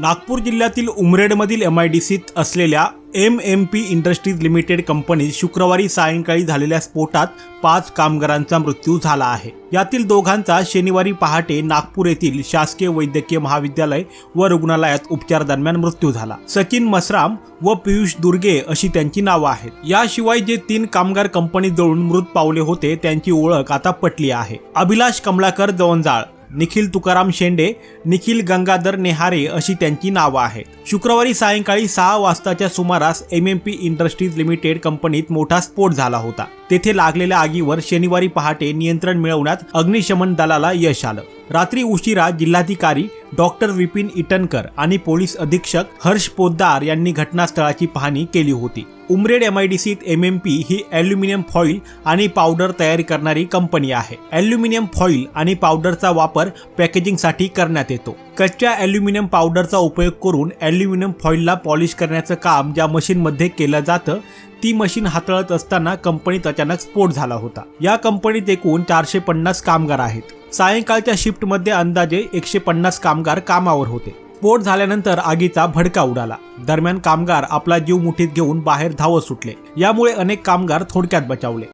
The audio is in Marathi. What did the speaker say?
नागपूर जिल्ह्यातील उमरेडमधील एम आय डी सीत असलेल्या M M P industries limited कंपनीत शुक्रवारी सायंकाळी झालेल्या स्फोटात पाच कामगारांचा मृत्यू झाला आहे. यातील दोघांचा शनिवारी पहाटे नागपूर येथील शासकीय वैद्यकीय महाविद्यालय व रुग्णालयात उपचार दरम्यान मृत्यू झाला. सचिन मसराम व पियुष दुर्गे अशी त्यांची नावं आहेत. याशिवाय जे तीन कामगार कंपनीत जळून मृत पावले होते त्यांची ओळख आता पटली आहे. अभिलाष कमलाकर जवंजाळ. निखिल तुकाराम शेंडे निखिल गंगाधर नेहारे अशी त्यांची नावं आहेत. शुक्रवारी सायंकाळी सहा वाजताच्या सुमारास M M P industries limited कंपनीत मोठा स्फोट झाला होता. तेथे लागलेल्या आगीवर शनिवारी पहाटे नियंत्रण मिळवण्यात अग्निशमन दलाला यश आलं. रात्री उशिरा जिल्हाधिकारी डॉक्टर विपिन इटनकर आणि पोलीस अधीक्षक हर्ष पोद्दार यांनी घटनास्थळाची पाहणी केली होती. उमरेड एम आय डी सीत एम एम पी ही ॲल्युमिनियम फॉईल आणि पावडर तयार करणारी कंपनी आहे. ॲल्युमिनियम फॉईल आणि पावडरचा वापर पॅकेजिंगसाठी करण्यात येतो. कच्च्या ॲल्युमिनियम पावडरचा उपयोग करून ॲल्युमिनियम फॉईलला पॉलिश करण्याचं काम ज्या मशीनमध्ये केलं जातं ती मशीन हाताळत असताना कंपनीत अचानक स्फोट झाला होता. या कंपनीत एकूण चारशे पन्नास कामगार आहेत. सायंकाळच्या शिफ्टमध्ये अंदाजे एकशे पन्नास कामगार कामावर होते. स्फोट झाल्यानंतर आगीचा भडका उडाला. दरम्यान कामगार आपला जीव मुठीत घेऊन बाहेर धावत सुटले. यामुळे अनेक कामगार थोडक्यात बचावले.